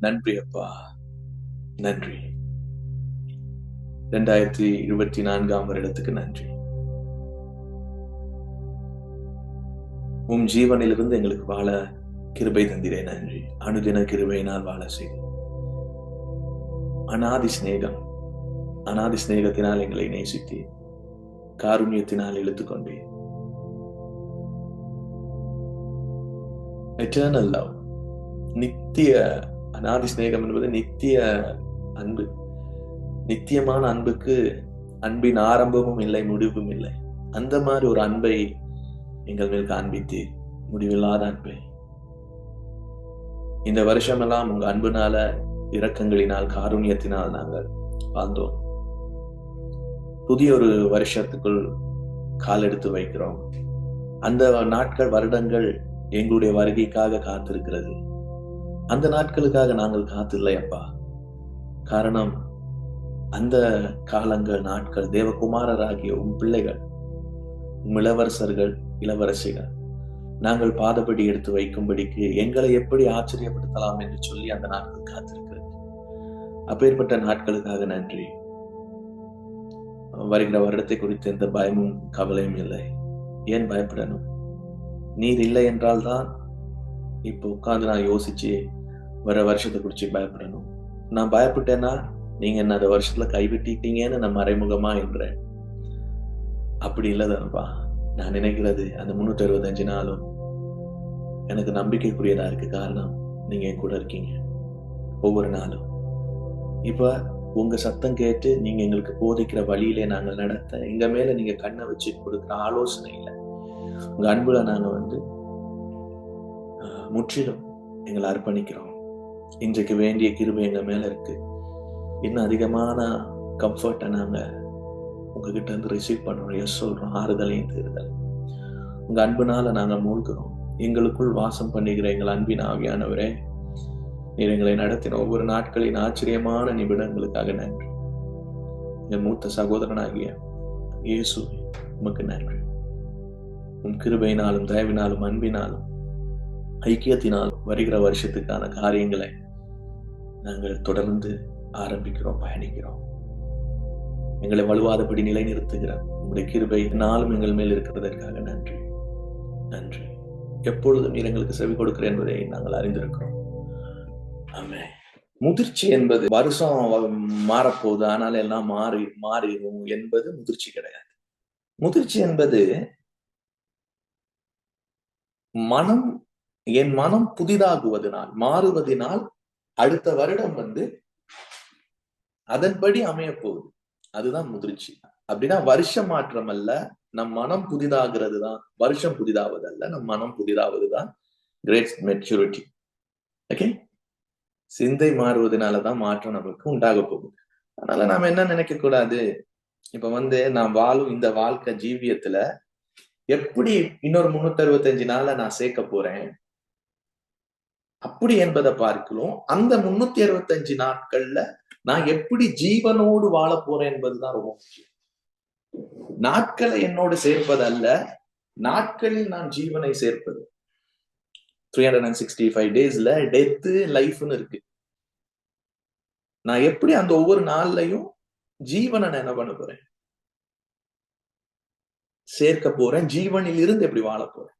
நன்றி அப்பா. நன்றி. ரெண்டாயிரத்தி இருபத்தி நான்காம் வருடத்துக்கு நன்றி. உம் ஜீவனிலிருந்து எங்களுக்கு வாழ கிருபை தந்திரே நன்றி. அனுதின கிருபையினால் வாழ செய்து. அனாதி சிநேகம் அனாதி சிநேகத்தினால் எங்களை நேசித்தி காருண்யத்தினால் இழுத்துக்கொண்டே எட்டர்னல் லவ் நித்திய அனாதி சிநேகம் என்பது நித்திய அன்பு. நித்தியமான அன்புக்கு அன்பின் ஆரம்பமும் இல்லை முடிவும் இல்லை. அந்த மாதிரி ஒரு அன்பை எங்கள் மேல் காண்பித்து முடிவில்லாத அன்பை. இந்த வருஷமெல்லாம் உங்க அன்புனால இரக்கங்களினால் காருண்யத்தினால் நாங்கள் வாழ்ந்தோம். புதிய ஒரு வருஷத்துக்குள் கால் எடுத்து வைக்கிறோம். அந்த நாட்கள் வருடங்கள் எங்களுடைய வருகைக்காக காத்திருக்கிறது. அந்த நாட்களுக்காக நாங்கள் காத்தில்லை அப்பா. காரணம் அந்த காலங்கள் நாட்கள் தேவகுமாரராகிய உன் பிள்ளைகள் உம் இளவரசர்கள் இளவரசிகள். நாங்கள் பாதப்படி எடுத்து வைக்கும்படிக்கு எங்களை எப்படி ஆச்சரியப்படுத்தலாம் என்று சொல்லி அந்த நாட்கள் காத்திருக்கிறது. அப்பேற்பட்ட நாட்களுக்காக நன்றி. வருகிற வருடத்தை குறித்து எந்த பயமும் கவலையும் இல்லை. ஏன் பயப்படணும்? நீர் இல்லை என்றால் தான் இப்போ உட்கார்ந்து நான் யோசிச்சு வர வருஷத்தை குறிச்சு பயப்படணும். நான் பயப்பட்டேன்னா நீங்க என்ன அந்த வருஷத்துல கைவிட்டிட்டீங்கன்னு நான் மறைமுகமா என்றேன். அப்படி இல்லதானப்பா நான் நினைக்கிறது அந்த முன்னூத்தி அறுபத்தஞ்சு நாளும் எனக்கு நம்பிக்கைக்குரியதா இருக்கு. காரணம் நீங்க என் கூட இருக்கீங்க. ஒவ்வொரு நாளும். இப்ப உங்க சத்தம் கேட்டு நீங்க எங்களுக்கு போதிக்கிற வழியிலே நாங்கள் நடத்த எங்க மேல நீங்க கண்ணை வச்சு கொடுக்குற ஆலோசனை இல்லை. உங்க அன்புல நாங்க வந்து முற்றிலும் எங்களை அர்ப்பணிக்கிறோம். இன்றைக்கு வேண்டிய கிருபை எங்கள் மேலே இருக்கு. இன்னும் அதிகமான கம்ஃபர்ட்டை நாங்க உங்ககிட்ட இருந்து ரிசீவ் பண்ணுறோம் எஸ் சொல்றோம்? ஆறுதலையும் தேறுதல் உங்க அன்புனால நாங்க மூழ்கிறோம். எங்களுக்குள் வாசம் பண்ணுகிற எங்கள் அன்பின் ஆவியானவரே நீர் எங்களை நடத்தின ஒவ்வொரு நாட்களின் ஆச்சரியமான நிமிடங்களுக்காக நன்றி. என் மூத்த சகோதரனாகிய இயேசு உமக்கு நன்றி. உன் கிருபையினாலும் தயவினாலும் அன்பினாலும் ஐக்கியத்தினாலும் வருகிற வருஷத்துக்கான காரியங்களை நாங்கள் தொடர்ந்து ஆரம்பிக்கிறோம் பயணிக்கிறோம். எங்களை வலுவாதபடி நிலைநிறுத்துகிற உங்களுடைய கிருபை நாளும் எங்கள் மேல் இருக்கிறதற்காக நன்றி. நன்றி. எப்பொழுதும் நீர் எங்களுக்கு செவி கொடுக்கிற என்பதை நாங்கள் அறிந்திருக்கிறோம். ஆமே முதிர்ச்சி என்பது வருஷம் மாறப்போகுது ஆனால் எல்லாம் மாறி மாறிடும் என்பது முதிர்ச்சி கிடையாது. முதிர்ச்சி என்பது மனம் என் மனம் புதிதாகுவதனால் மாறுவதனால் அடுத்த வருடம் வந்து அதன்படி அமைய போகுது. அதுதான் முதிர்ச்சி. அப்படின்னா வருஷ மாற்றம் அல்ல நம் மனம் புதிதாகிறது தான் வருஷம் புதிதாவதல்ல நம் மனம் புதிதாவதுதான் கிரேட் மெச்சூரிட்டி ஓகே சிந்தை மாறுவதனாலதான் மாற்றம் நமக்கு உண்டாக போகுது. அதனால நாம என்ன நினைக்க கூடாது? இப்ப வந்து நான் வாழும் இந்த வாழ்க்கை ஜீவியத்துல எப்படி இன்னொரு முன்னூத்தி அறுபத்தஞ்சு நாள நான் சேர்க்க போறேன்? அப்படி என்பதை பார்க்கிறோம். அந்த முன்னூத்தி அறுபத்தஞ்சு நாட்கள்ல நான் எப்படி ஜீவனோடு வாழ போறேன் என்பதுதான் ரொம்ப முக்கியம். நாட்களை என்னோடு சேர்ப்பது அல்ல நாட்களில் நான் ஜீவனை சேர்ப்பது. Three hundred and sixty five டேஸ்ல டெத்து லைஃப்னு இருக்கு. நான் எப்படி அந்த ஒவ்வொரு நாள்லயும் ஜீவனை நான் என்ன பண்ண போறேன்? சேர்க்க போறேன். ஜீவனில் இருந்து எப்படி வாழ போறேன்?